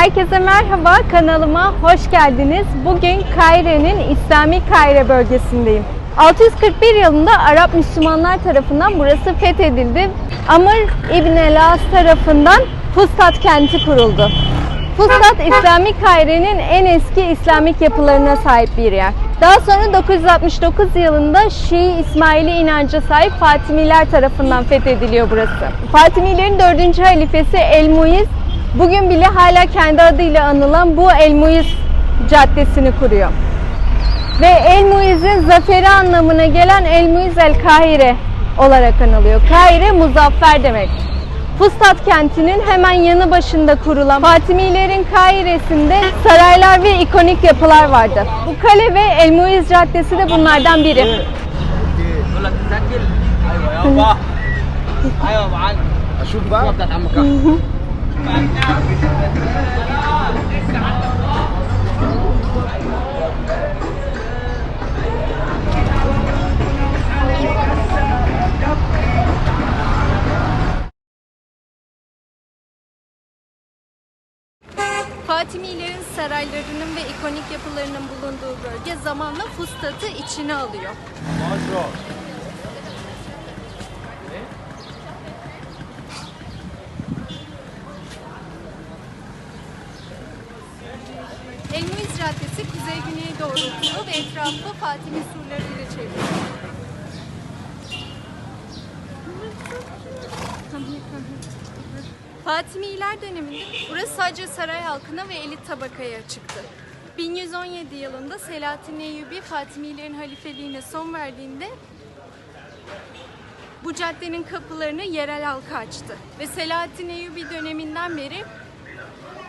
Herkese merhaba, kanalıma hoş geldiniz. Bugün Kayre'nin İslami Kayre bölgesindeyim. 641 yılında Arap Müslümanlar tarafından burası fethedildi. Amr İbn el As tarafından Fustat kenti kuruldu. Fustat, İslami Kaire'nin en eski İslamik yapılarına sahip bir yer. Daha sonra 969 yılında Şii İsmaili inanca sahip Fatimiler tarafından fethediliyor burası. Fatimilerin 4. halifesi El-Muiz bugün bile hala kendi adıyla anılan bu El-Muiz caddesini kuruyor. Ve El-Muiz'in zaferi anlamına gelen El-Muiz el-Kahire olarak anılıyor. Kahire muzaffer demek. Fustat kentinin hemen yanı başında kurulan Fatimilerin Kahire'sinde saraylar ve ikonik yapılar vardı. Bu kale ve El-Muiz Caddesi de bunlardan biri. Zamanla Fustat'ı içine alıyor. Elmuiz Caddesi kuzey-güneye doğru uzuyor ve etrafı Fatimi surlarıyla çevriliyor. Fatimiler döneminde burası sadece saray halkına ve elit tabakaya açıktı. 1117 yılında Selahattin Eyyubi Fatimilerin halifeliğine son verdiğinde bu caddenin kapılarını yerel halka açtı. Ve Selahattin Eyyubi döneminden beri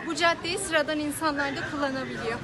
bu caddeyi sıradan insanlar da kullanabiliyor.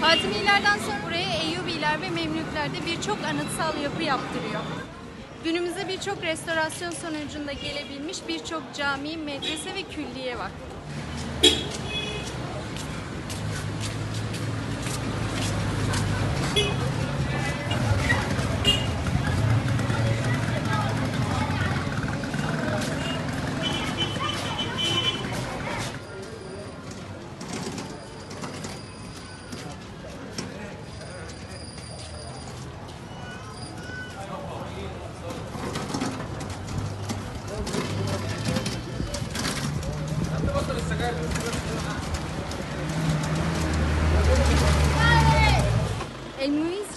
Fatimilerden sonra buraya Eyyubiler ve Memlükler de birçok anıtsal yapı yaptırıyor. Günümüzde birçok restorasyon sonucunda gelebilmiş birçok cami, medrese ve külliye var.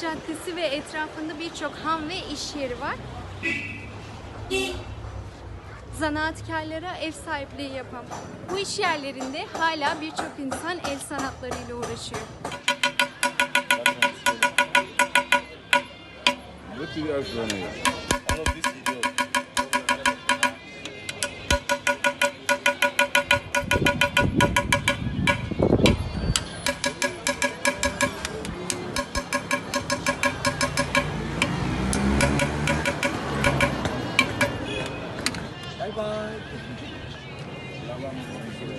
Caddesi ve etrafında birçok ham ve iş yeri var. Zanaatkarlara ev sahipliği yapan bu iş yerlerinde hala birçok insan el sanatlarıyla uğraşıyor. What do you.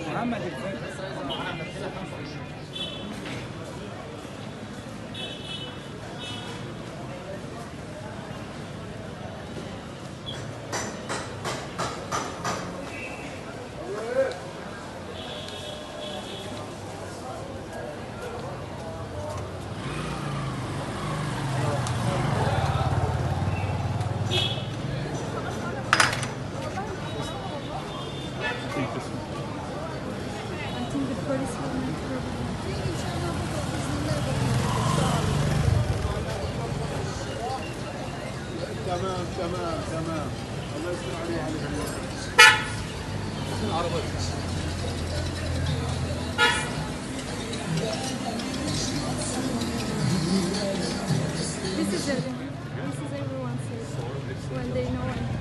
محمد الفاتح تمام تمام تمام الله يستر عليه على This is it. This is everyone's when they know I'm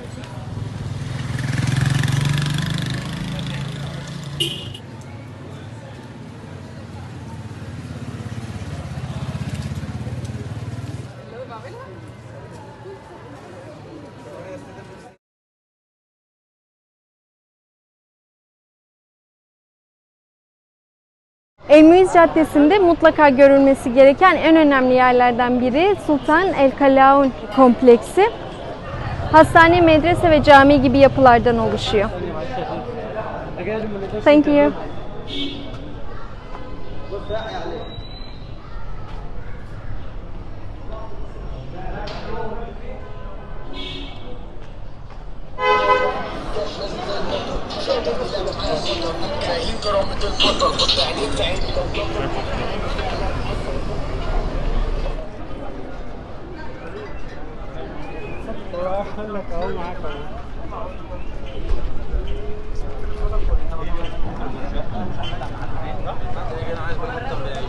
Elmuiz Caddesi'nde mutlaka görülmesi gereken en önemli yerlerden biri Sultan El Kalaun kompleksi. Hastane, medrese ve cami gibi yapılardan oluşuyor. Thank you. كرامة البطل والتعليم تعيد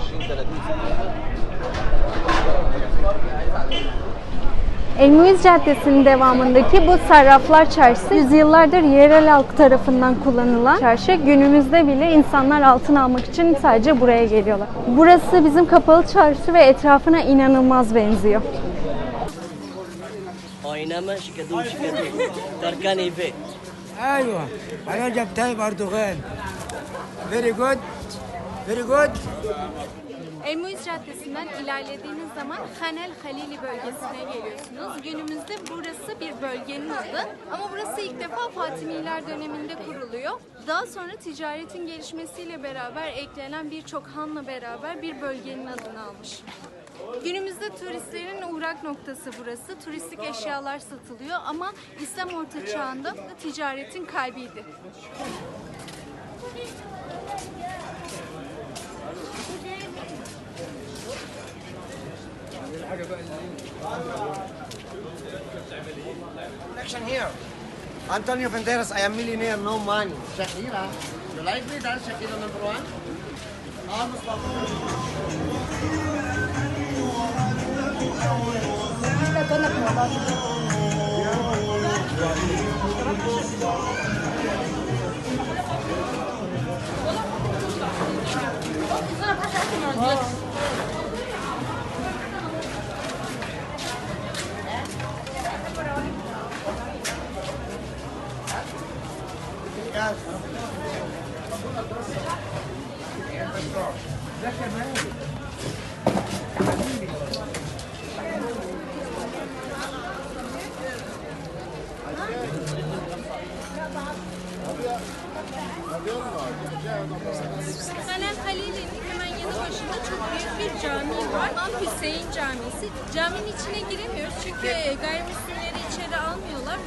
20 30 سنه Elmuiz Caddesi'nin devamındaki bu Sarraflar Çarşısı yüzyıllardır yerel halk tarafından kullanılan çarşı. Günümüzde bile insanlar altın almak için sadece buraya geliyorlar. Burası bizim kapalı çarşı ve etrafına inanılmaz benziyor. Oynama şikadım şikadım. Tarkan İpek. Ayva. Ayva Captay Erdoğan. Very good. Very good. Elmuiz Caddesi'nden ilerlediğiniz zaman Hanel Halili bölgesine geliyorsunuz. Günümüzde burası bir bölgenin adı ama burası ilk defa Fatimiler döneminde kuruluyor. Daha sonra ticaretin gelişmesiyle beraber eklenen birçok hanla beraber bir bölgenin adını almış. Günümüzde turistlerin uğrak noktası burası. Turistik eşyalar satılıyor ama İslam Orta Çağı'nda ticaretin kalbiydi. Action here. Antonio Banderas, I am millionaire, no money. Shakira. You like me? That's Shakira number one. Almost Hanel Halili'nin hemen yanı başında çok büyük bir cami var. Hüseyin Camisi. Caminin içine giremiyoruz çünkü gayrimüslimleri.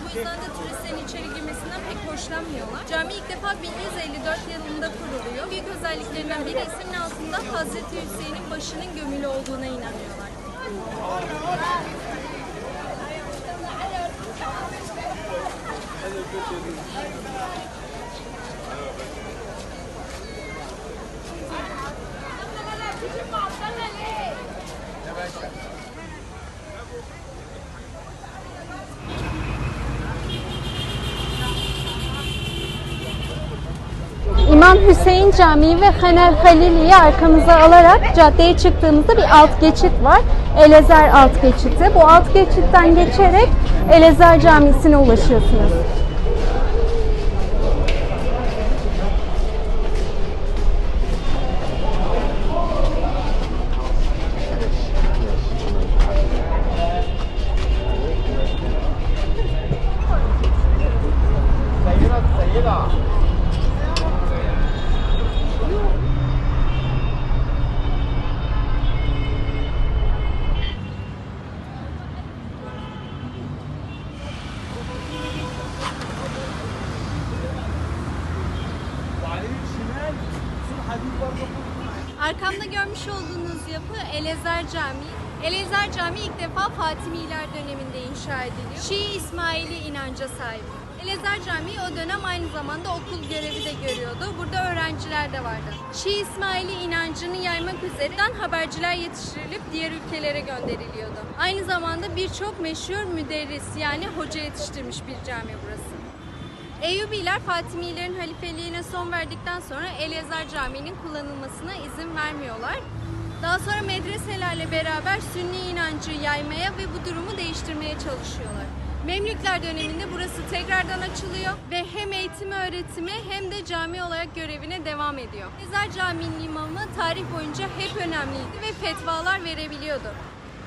Bu yüzden de turistlerin içeri girmesinden pek hoşlanmıyorlar. Cami ilk defa 1154 yılında kuruluyor. Büyük özelliklerinden biri ismin altında Hazreti Hüseyin'in başının gömülü olduğuna inanıyorlar. İmam Hüseyin Camii ve Hanel Halili'yi arkamıza alarak caddeye çıktığımızda bir alt geçit var. Elezer alt geçiti. Bu alt geçitten geçerek Elezer Camisi'ne ulaşıyorsunuz. Camii ilk defa Fatimiler döneminde inşa ediliyor. Şii İsmaili inanca sahip. Elazığ Camii o dönem aynı zamanda okul görevi de görüyordu. Burada öğrenciler de vardı. Şii İsmaili inancını yaymak üzerinden haberciler yetiştirilip diğer ülkelere gönderiliyordu. Aynı zamanda birçok meşhur müderris yani hoca yetiştirmiş bir cami burası. Eyyubiler Fatimilerin halifeliğine son verdikten sonra Elazığ Camii'nin kullanılmasına izin vermiyorlar. Daha sonra medreselerle beraber Sünni inancı yaymaya ve bu durumu değiştirmeye çalışıyorlar. Memlükler döneminde burası tekrardan açılıyor ve hem eğitimi öğretimi hem de cami olarak görevine devam ediyor. Elazığ Camii'nin imamı tarih boyunca hep önemliydi ve fetvalar verebiliyordu.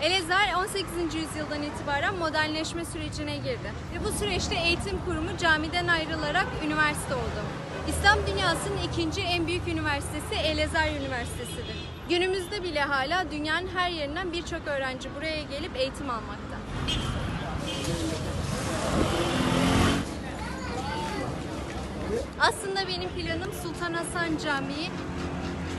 Elazığ 18. yüzyıldan itibaren modernleşme sürecine girdi. Ve bu süreçte eğitim kurumu camiden ayrılarak üniversite oldu. İslam dünyasının ikinci en büyük üniversitesi Elazığ Üniversitesi'dir. Günümüzde bile hala dünyanın her yerinden birçok öğrenci buraya gelip eğitim almakta. Aslında benim planım Sultan Hasan Camii,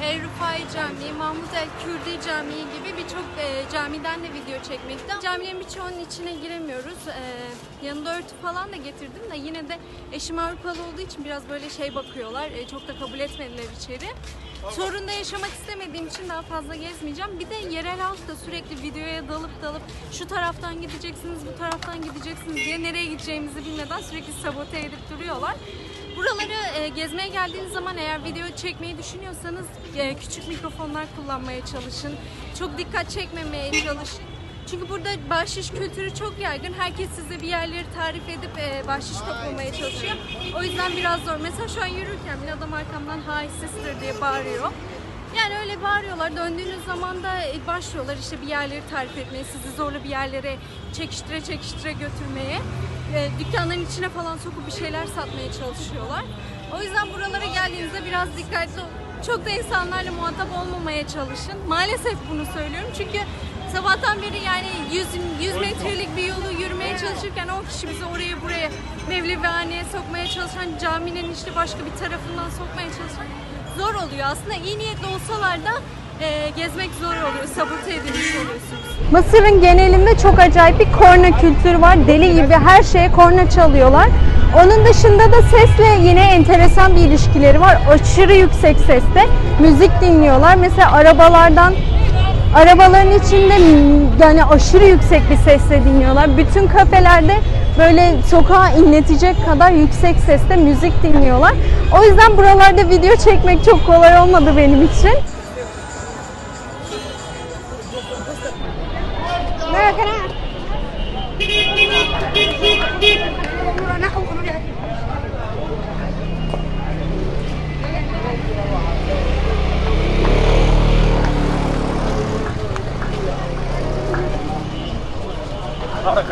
El Rufai Camii, Mahmut El Kürdi Camii gibi birçok e, camiden de video çekmekti. Camilerin birçoğunun içine giremiyoruz. E, yanında örtü falan da getirdim de yine de eşim Avrupalı olduğu için biraz böyle şey bakıyorlar. E, çok da kabul etmediler içeri. Sorunda yaşamak istemediğim için daha fazla gezmeyeceğim. Bir de yerel halk da sürekli videoya dalıp dalıp şu taraftan gideceksiniz, bu taraftan gideceksiniz diye nereye gideceğimizi bilmeden sürekli sabote edip duruyorlar. Buraları e, gezmeye geldiğiniz zaman eğer video çekmeyi düşünüyorsanız e, küçük mikrofonlar kullanmaya çalışın. Çok dikkat çekmemeye çalışın. Çünkü burada bahşiş kültürü çok yaygın. Herkes size bir yerleri tarif edip e, bahşiş toplamaya çalışıyor. O yüzden biraz zor. Mesela şu an yürürken bir adam arkamdan hi sister diye bağırıyor. Yani öyle bağırıyorlar. Döndüğünüz zaman da e, başlıyorlar işte bir yerleri tarif etmeye, sizi zorla bir yerlere çekiştire çekiştire götürmeye. E, dükkanların içine falan sokup bir şeyler satmaya çalışıyorlar. O yüzden buralara geldiğinizde biraz dikkatli. Çok da insanlarla muhatap olmamaya çalışın. Maalesef bunu söylüyorum çünkü sabahtan beri yani 100, 100 metrelik bir yolu yürümeye çalışırken 10 kişi bizi oraya buraya Mevlevihane'ye sokmaya çalışan, caminin işte başka bir tarafından sokmaya çalışan zor oluyor. Aslında iyi niyetli olsalar da e, gezmek zor oluyor, sabote edilmiş oluyorsunuz. Mısır'ın genelinde çok acayip bir korna kültürü var. Deli gibi her şeye korna çalıyorlar. Onun dışında da sesle yine enteresan bir ilişkileri var. Aşırı yüksek sesle müzik dinliyorlar. Mesela arabalardan arabaların içinde yani aşırı yüksek bir sesle dinliyorlar. Bütün kafelerde böyle sokağa inletecek kadar yüksek sesle müzik dinliyorlar. O yüzden buralarda video çekmek çok kolay olmadı benim için.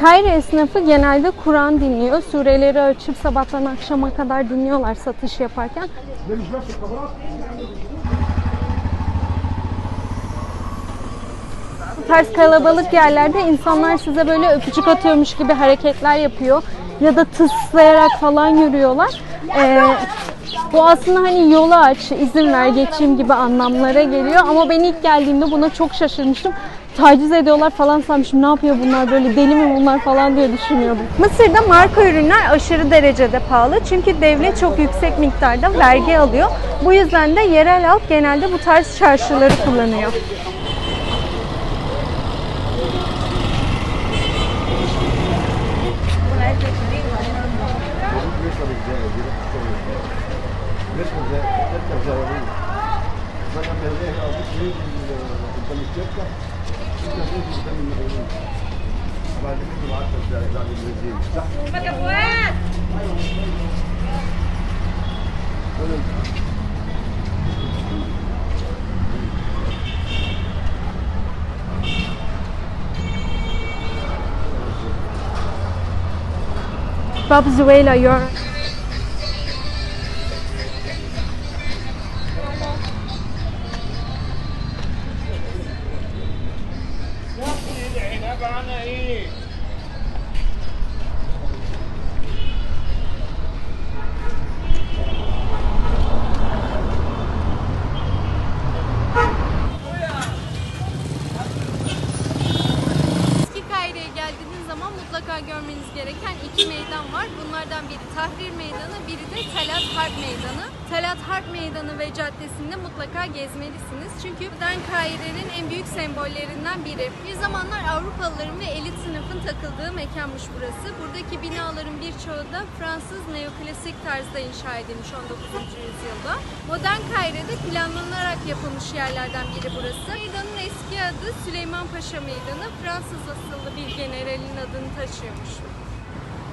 Kayre esnafı genelde Kur'an dinliyor. Sureleri açıp sabahtan akşama kadar dinliyorlar satış yaparken. Bu tarz kalabalık yerlerde insanlar size böyle öpücük atıyormuş gibi hareketler yapıyor. Ya da tıslayarak falan yürüyorlar. Ee, bu aslında hani yolu aç, izin ver geçeyim gibi anlamlara geliyor. Ama ben ilk geldiğimde buna çok şaşırmıştım taciz ediyorlar falan sanmışım. Ne yapıyor bunlar böyle deli mi bunlar falan diye düşünüyordum. Mısır'da marka ürünler aşırı derecede pahalı. Çünkü devlet çok yüksek miktarda vergi alıyor. Bu yüzden de yerel halk genelde bu tarz çarşıları kullanıyor. Thank you. الشركة الشركة فوق قدام المقاولين بعد كده you're Eski Kahire'ye geldiğiniz zaman mutlaka görmeniz gereken iki meydan var. Bunlardan biri Tahrir Meydanı, biri de Talat Harp Meydanı. Talat Harp Meydanı ve caddesinde mutlaka gezmelisiniz. Çünkü modern Kahire'nin en büyük sembollerinden biri. Bir zamanlar Avrupalıların ve elit sınıfın takıldığı mekanmış burası. Buradaki binaların birçoğu da Fransız neoklasik tarzda inşa edilmiş 19. yüzyılda. Modern Kahire'de planlanarak yapılmış yerlerden biri burası. Meydanın eski adı Süleyman Paşa Meydanı. Fransız asıllı bir generalin adını taşıyormuş.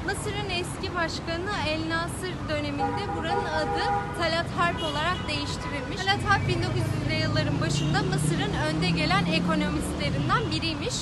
Mısır'ın eski başkanı El Nasır döneminde buranın adı Talat Harp olarak değiştirilmiş. Talat Harp 1900'lü yılların başında Mısır'ın önde gelen ekonomistlerinden biriymiş.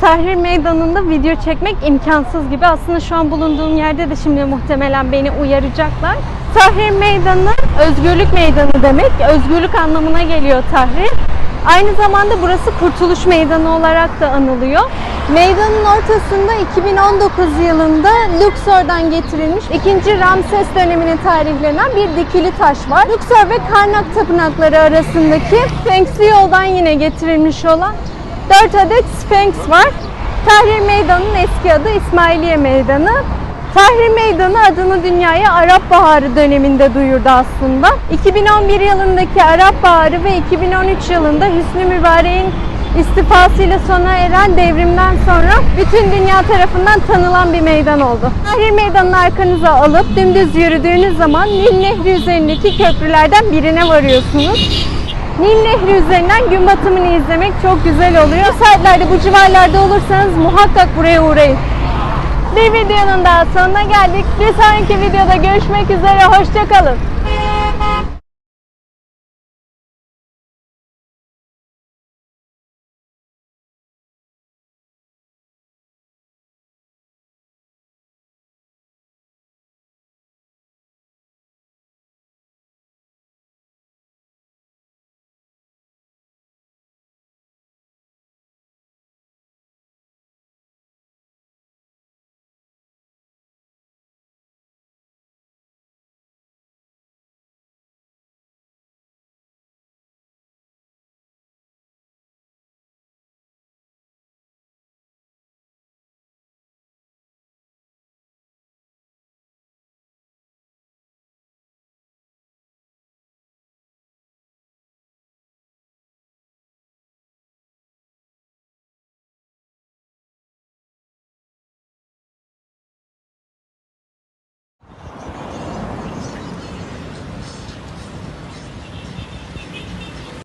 Tahrir Meydanı'nda video çekmek imkansız gibi. Aslında şu an bulunduğum yerde de şimdi muhtemelen beni uyaracaklar. Tahrir Meydanı özgürlük meydanı demek. Özgürlük anlamına geliyor Tahrir. Aynı zamanda burası Kurtuluş Meydanı olarak da anılıyor. Meydanın ortasında 2019 yılında Luxor'dan getirilmiş 2. Ramses dönemine tarihlenen bir dikili taş var. Luxor ve Karnak tapınakları arasındaki Sphinx'li yoldan yine getirilmiş olan 4 adet Sphinx var. Tahrir Meydanı'nın eski adı İsmailiye Meydanı. Tahrir Meydanı adını dünyaya Arap Baharı döneminde duyurdu aslında. 2011 yılındaki Arap Baharı ve 2013 yılında Hüsnü Mübarek'in istifasıyla sona eren devrimden sonra bütün dünya tarafından tanınan bir meydan oldu. Tahrir Meydanı'nı arkanıza alıp dümdüz yürüdüğünüz zaman Nil Nehri üzerindeki köprülerden birine varıyorsunuz. Nil Nehri üzerinden gün batımını izlemek çok güzel oluyor. Bu saatlerde bu civarlarda olursanız muhakkak buraya uğrayın. Bir videonun daha sonuna geldik. Bir sonraki videoda görüşmek üzere. Hoşçakalın.